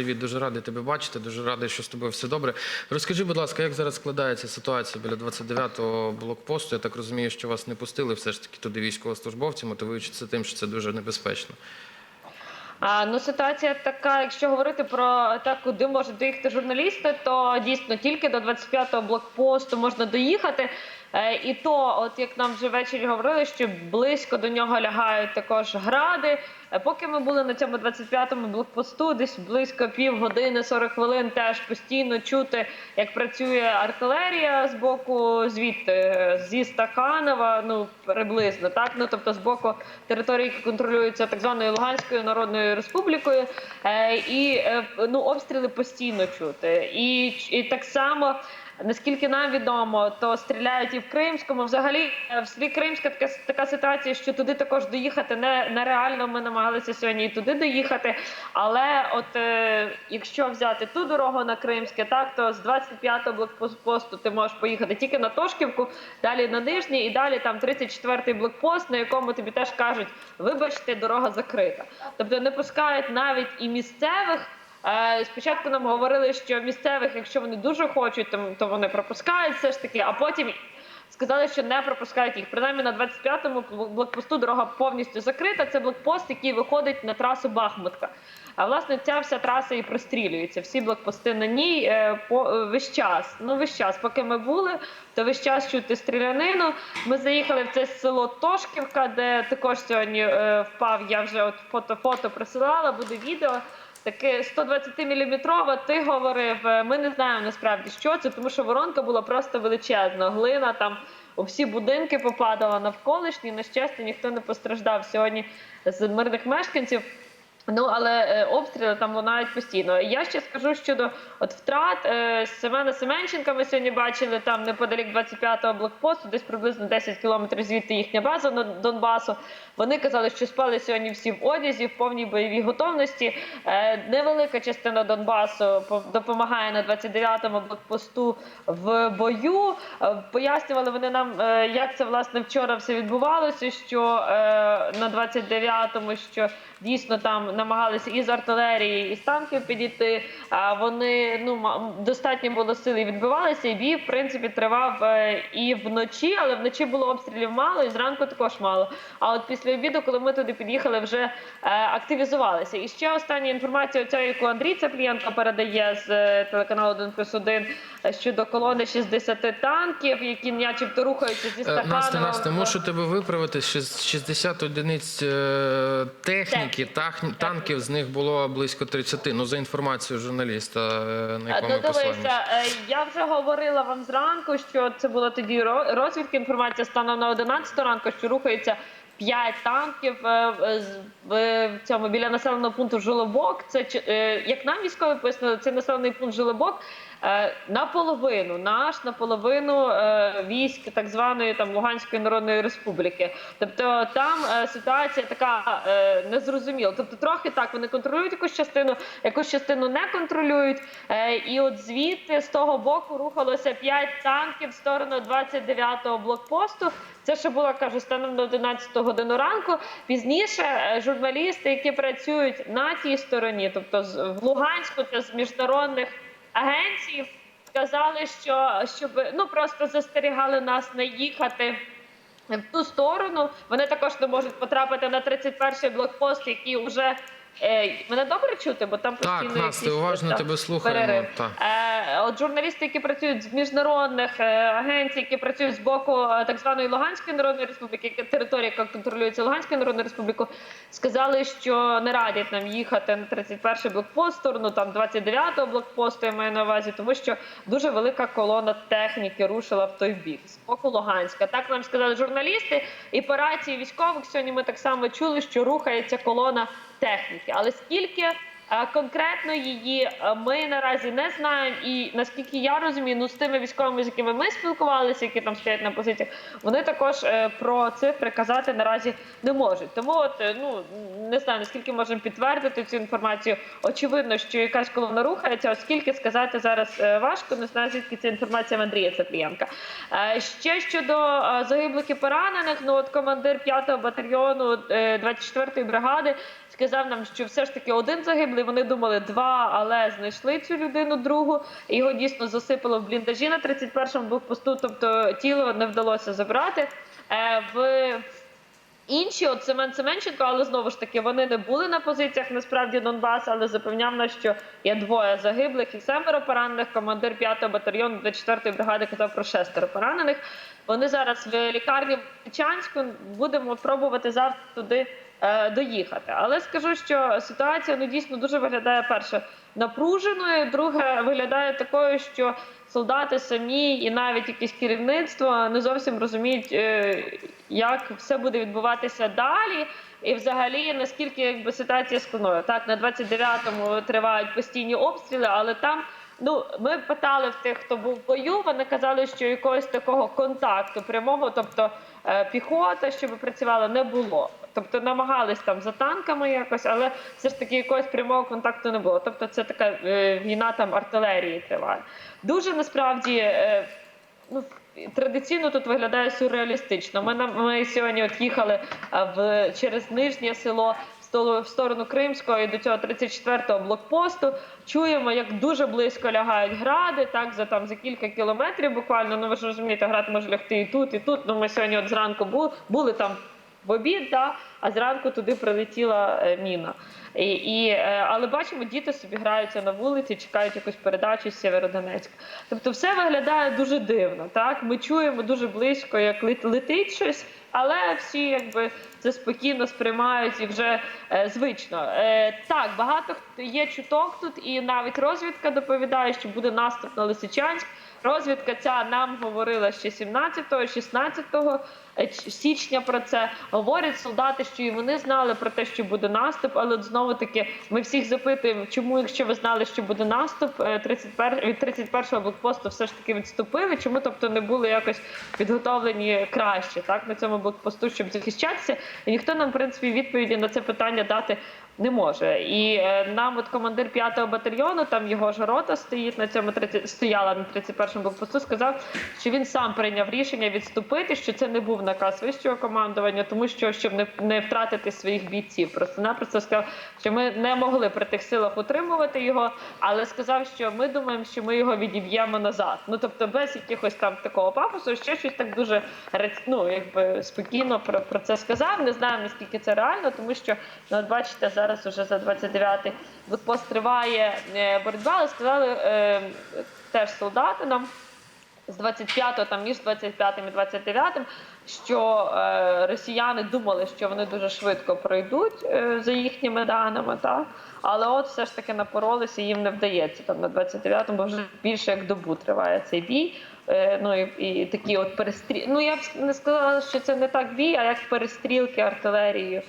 привіт, дуже радий тебе бачити. Дуже радий, що з тобою все добре. Розкажи, будь ласка, як зараз складається ситуація біля 29-го блокпосту? Я так розумію, що вас не пустили все ж таки туди військовослужбовці, мотивуючи це тим, що це дуже небезпечно. А, ну ситуація така, якщо говорити про те, куди можуть доїхати журналісти, то дійсно тільки до 25-го блокпосту можна доїхати. Е, і то, от як нам вже ввечері говорили, що близько до нього лягають також гради. Е, Поки ми були на цьому 25-му блокпосту, десь близько півгодини, 40 хвилин, теж постійно чути, як працює артилерія з боку звідти е, зі Стаханова, ну приблизно так. Ну тобто з боку території, які контролюються так званою Луганською Народною Республікою, і ну обстріли постійно чути. І, і так само. Наскільки нам відомо, то стріляють і в Кримському. Взагалі, в селі Кримська така, така ситуація, що туди також доїхати не, нереально. Ми намагалися сьогодні і туди доїхати. Але от е, якщо взяти ту дорогу на Кримське, так то з 25-го блокпосту ти можеш поїхати тільки на Тошківку, далі на Нижній, і далі там 34-й блокпост, на якому тобі теж кажуть, вибачте, дорога закрита. Тобто не пускають навіть і місцевих. Спочатку нам говорили, що місцевих, якщо вони дуже хочуть, то, вони пропускають все ж таки, а потім сказали, що не пропускають їх. Принаймні на 25-му блокпосту дорога повністю закрита. Це блокпост, який виходить на трасу Бахмутка. А власне ця вся траса і прострілюється. Всі блокпости на ній е, по е, весь час. Ну весь час, поки ми були, то весь час чути стрілянину. Ми заїхали в це село Тошківка, де також сьогодні е, впав. Я вже от фото фото присилала, буде відео. Таке 120 міліметрова, ти говорив. е, Ми не знаємо насправді, що це, тому що воронка була просто величезна. Глина там у всі будинки попадала навколишні. На щастя, ніхто не постраждав сьогодні з мирних мешканців. Ну але е, обстріли там лунають постійно. Я ще скажу щодо от втрат е, Семена Семенченка. Ми сьогодні бачили там неподалік 25-го блокпосту, десь приблизно 10 кілометрів звідти їхня база на Донбасу. Вони казали, що спали сьогодні всі в одязі, в повній бойовій готовності. Е, невелика частина Донбасу допомагає на 29-му блокпосту в бою. Пояснювали вони нам, як це власне вчора все відбувалося. Що на 29-му, що дійсно там намагалися і з артилерії, і з танків підійти. А вони ну достатньо було сил і відбивалися. І бій в принципі тривав е, і вночі, але вночі було обстрілів мало, і зранку також мало. А от після обіду, коли ми туди під'їхали, вже е, активізувалися. І ще остання інформація, оця, яку Андрій Цаплієнко передає з е, телеканалу 1 плюс 1 е, щодо колони 60 танків, які начебто рухаються зі Стаханова. Настя, Настя, мушу тебе виправити. Щас- 60 одиниць техніки, тах, танків, з них було близько 30. Ну, за інформацією журналіста, е, на якому Ну, ми послані. дивися, е, я вже говорила вам зранку, що це була тоді розвідка. Інформація станом на 11 ранку, що рухається 5 танків е, в- цьому біля населеного пункту Жолобок. Це як нам військові пояснили, це населений пункт Жолобок. Е, Наполовину наш, наполовину е, військ так званої там Луганської Народної Республіки. Тобто там е, ситуація така незрозуміла. Тобто, трохи так вони контролюють якусь частину, якусь частину не контролюють. І от звідти з того боку рухалося 5 танків в сторону 29-го блокпосту. Це ще було кажу станом на 11 годину ранку. Пізніше журналісти, які працюють на тій стороні, тобто в Луганську та з міжнародних агенцій, сказали, що щоб ну просто застерігали нас не їхати. В ту сторону вони також не можуть потрапити на 31-й блокпост, який вже е, мене добре чути, бо там Так, постійно Настя, якісь, уважно так, тебе слухаємо, та. так. Е, от журналісти, які працюють з міжнародних е, агенцій, які працюють з боку е, так званої Луганської Народної Республіки, яка територія, яка контролюється Луганською Народною Республікою, сказали, що не радять нам їхати на 31-й блокпост, сторону там 29-го блокпосту, я маю на увазі, тому що дуже велика колона техніки рушила в той бік з боку Луганська. Так нам сказали журналісти, і по рації військових сьогодні ми так само чули, що рухається колона техніки. Але скільки конкретно її е, ми наразі не знаємо, і наскільки я розумію, ну з тими військовими, з якими ми спілкувалися, які там стоять на позиціях, вони також е, про цифри казати наразі не можуть. Тому от е, ну не знаю наскільки можемо підтвердити цю інформацію. Очевидно, що якась колона рухається, оскільки сказати зараз важко. Не знаю, звідки ця інформація в Андрія Цеплієнка. Ще щодо загиблих і поранених, ну от командир 5-го батальйону е, 24-ї бригади сказав нам, що все ж таки один загиблий. Вони думали два, але знайшли цю людину другу. Його дійсно засипало в бліндажі на 31-му блокпосту, тобто тіло не вдалося забрати. Е, В Інші, от Семен Семенченко, але знову ж таки вони не були на позиціях насправді Донбас, але запевняв нас, що є двоє загиблих і семеро поранених. Командир 5-го батальйону 24-ї бригади казав про шестеро поранених. Вони зараз в лікарні в Личанську. Будемо пробувати завтра туди доїхати. Але скажу, що ситуація ну дійсно дуже виглядає перше напруженою. Друге, виглядає такою, що солдати самі і навіть якесь керівництво не зовсім розуміють, е, як все буде відбуватися далі. І взагалі наскільки якби ситуація складною. Так, на 29-му тривають постійні обстріли, але там. Ну, ми питали в тих, хто був в бою. Вони казали, що якогось такого контакту прямого, тобто е, піхота, щоб працювала, не було. Тобто намагались там за танками якось, але все ж таки якогось прямого контакту не було. Тобто, це така е, війна там артилерії триває. Дуже насправді. Е, ну, традиційно тут виглядає сюрреалістично. Ми, ми сьогодні от їхали в, через Нижнє село в сторону Кримського і до цього 34-го блокпосту. Чуємо, як дуже близько лягають гради, так за там за кілька кілометрів буквально. Ну ви ж розумієте, град може лягти і тут, і тут. Ну ми сьогодні от зранку були, були там в обід, да, а зранку туди прилетіла е, міна. І, і, е, але бачимо, діти собі граються на вулиці, чекають якусь передачу з Сєвєродонецька. Тобто все виглядає дуже дивно. Так? Ми чуємо дуже близько, як лет- летить щось, але всі якби це спокійно сприймають і вже е, звично. Е, так, багато хто- є чуток тут, і навіть розвідка доповідає, що буде наступ на Лисичанськ. Розвідка ця нам говорила ще 17-го, 16-го е, січня про це. Говорять солдати, що і вони знали про те, що буде наступ, але знову таки ми всіх запитуємо, чому, якщо ви знали, що буде наступ, е, 31, від 31-го блокпосту все ж таки відступили. Чому тобто не були якось підготовлені краще так на цьому блокпосту, щоб захищатися? І ніхто нам, в принципі, відповіді на це питання дати не може. І е, нам, от командир 5-го батальйону, там його ж рота стоїть на цьому 30, стояла на 31-му блокпосту, сказав, що він сам прийняв рішення відступити, що це не був наказ вищого командування, тому що щоб не, не втратити своїх бійців. Просто-напросто сказав, що ми не могли при тих силах утримувати його, але сказав, що ми думаємо, що ми його відіб'ємо назад. Ну тобто, без якихось там такого пафосу, ще щось так дуже ну, якби спокійно про, про це сказав. Не знаю наскільки це реально, тому що ну, бачите, зараз уже за 29-й блокпост триває е, боротьба, але сказали е, теж солдати нам з 25-го, там між 25-м і 29-м, що е, росіяни думали, що вони дуже швидко пройдуть е, за їхніми даними, так? але от все ж таки напоролися, їм не вдається там на 29-му, бо вже більше як добу триває цей бій. Е, ну і, і такі от перестріл. Ну я б не сказала, що це не так бій, а як перестрілки артилерією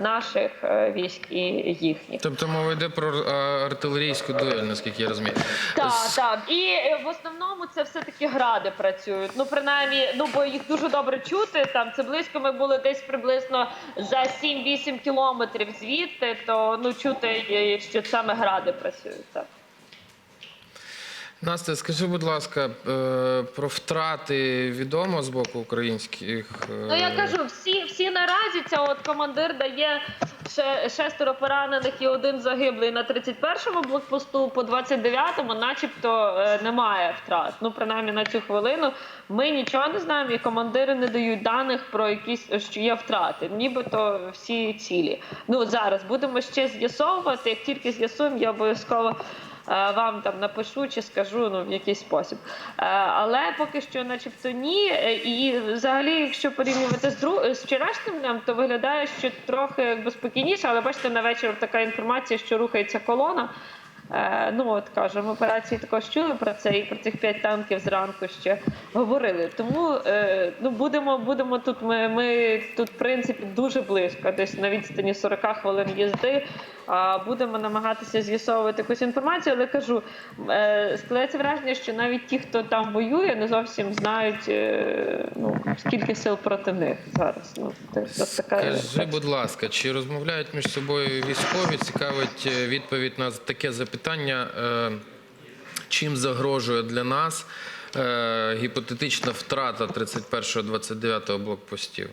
наших е, військ і їхніх. Тобто мова йде про е, артилерійську дуель, наскільки я розумію. Так, так. І е, в основному це все-таки гради працюють. Ну, принаймні, ну бо їх дуже добре чути. Там це близько ми були десь приблизно за 7-8 кілометрів звідти, то ну чути, е, що саме гради працюють. Так. Настя, скажи, будь ласка, е, про втрати відомо з боку українських. е, Ну я кажу, ця от командир дає ще шестеро поранених і один загиблий на 31-му блокпосту, по 29-му, начебто е, немає втрат. Ну принаймні на цю хвилину. Ми нічого не знаємо, і командири не дають даних про якісь що є втрати. Нібито всі цілі. Ну зараз будемо ще з'ясовувати. Як тільки з'ясуємо, я обов'язково. Е, Вам там напишу чи скажу ну в якийсь спосіб, Е, але поки що, начебто, ні. І взагалі, якщо порівнювати з дру... з вчорашнім днем, то виглядає, що трохи якби спокійніше, але бачите, на вечір така інформація, що рухається колона. Е, ну от кажемо, операції також чули про це і про цих п'ять танків зранку ще говорили. Тому ну будемо, будемо тут. Ми, ми тут, в принципі, дуже близько, десь на відстані 40 хвилин їзди. Будемо намагатися з'ясовувати якусь інформацію, але кажу, е, складається враження, що навіть ті, хто там воює, не зовсім знають е, ну, скільки сил проти них зараз. Ну, це, така Скажи, будь ласка, чи розмовляють між собою військові? Цікавить е, відповідь на таке запитання, чим загрожує для нас е, гіпотетична втрата 31-29 блокпостів?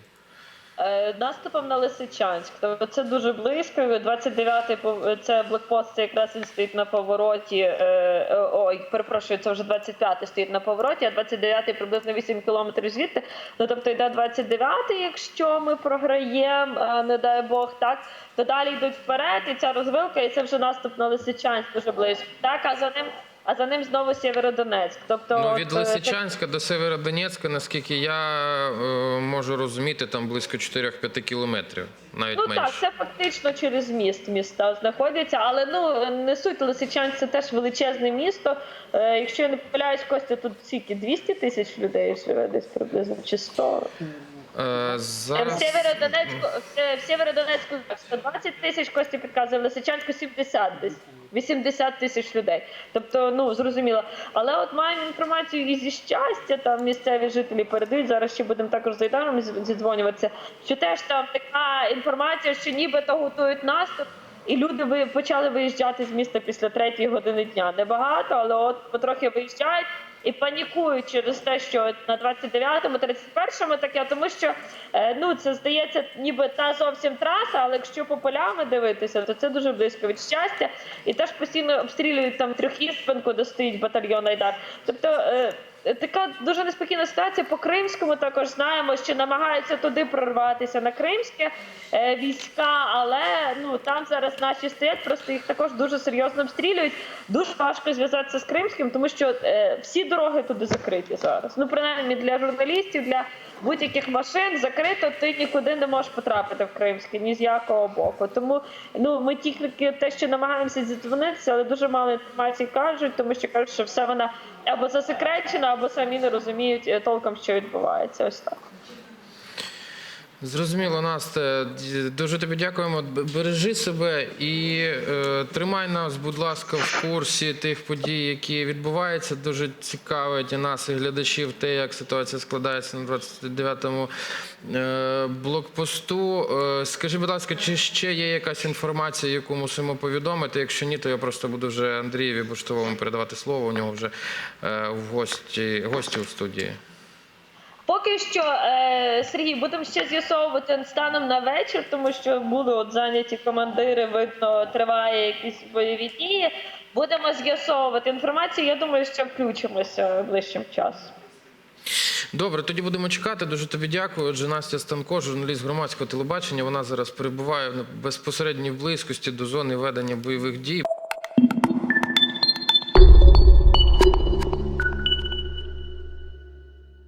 Е, Наступом на Лисичанськ. Тобто це дуже близько. 29-й пов- це блокпост, це якраз він стоїть на повороті. е, е, Ой, перепрошую, це вже 25-й стоїть на повороті, а 29-й приблизно 8 кілометрів звідти. Ну тобто йде 29-й, якщо ми програємо, не дай Бог, так то далі йдуть вперед, і ця розвилка, і це вже наступ на Лисичанськ дуже близько. Так, а за ним. А за ним знову Сєвєродонецьк. Тобто Ну, від е, Лисичанська до Северодонецька, наскільки я е, можу розуміти, там близько 4-5 кілометрів, навіть Ну менше. так, це фактично через міст міста знаходяться, але ну не суть Лисичанськ це теж величезне місто. Е, якщо я не помиляюсь, Костя, тут скільки 200 тисяч людей живе десь приблизно чи 100. Е, Е, В зараз... Сєвєродонецьку, в Сєвєродонецьку 120 тисяч, Костя підказує, в Лисичанську 70 десь. 80 тисяч людей. Тобто, ну зрозуміло. Але от маємо інформацію і зі щастя, там місцеві жителі передають. Зараз ще будемо також з Айдаром зі- зідзвонюватися. Що теж там така інформація, що нібито готують наступ. І люди ви почали виїжджати з міста після третьої години дня. Небагато, але от потрохи виїжджають і панікують через те, що на 29-му, 31-му таке, тому що е, ну це здається, ніби та зовсім траса, але якщо по полями дивитися, то це дуже близько від щастя. І теж постійно обстрілюють там трьохіспинку, де стоїть батальйон Айдар. Тобто. Така дуже неспокійна ситуація по Кримському. Також знаємо, що намагаються туди прорватися на кримське е, війська, але ну там зараз наші стоять, просто їх також дуже серйозно обстрілюють. Дуже важко зв'язатися з Кримським, тому що е, всі дороги туди закриті зараз. Ну принаймні для журналістів, для будь-яких машин закрито. Ти нікуди не можеш потрапити в Кримське, ні з якого боку. Тому ну ми тільки те, що намагаємося зідзвонитися, але дуже мало інформації кажуть, тому що кажуть, що все вона або засекречена, або самі не розуміють е, толком, що відбувається. Ось так. Зрозуміло, Настя. Дуже тобі дякуємо. Бережи себе і е, тримай нас, будь ласка, в курсі тих подій, які відбуваються. Дуже цікавить і нас, і глядачів, те, як ситуація складається на 29-му е, блокпосту. Е, скажи, будь ласка, чи ще є якась інформація, яку мусимо повідомити? Якщо ні, то я просто буду вже Андрієві Буштовому передавати слово. У нього вже е, в гості, гості у студії. Поки що, е, Сергій, будемо ще з'ясовувати станом на вечір, тому що були от зайняті командири, видно, триває якісь бойові дії. Будемо з'ясовувати інформацію. Я думаю, що включимося ближчим часом. Добре, тоді будемо чекати. Дуже тобі дякую. Отже, Настя Станко, журналіст громадського телебачення. Вона зараз перебуває в безпосередній близькості до зони ведення бойових дій.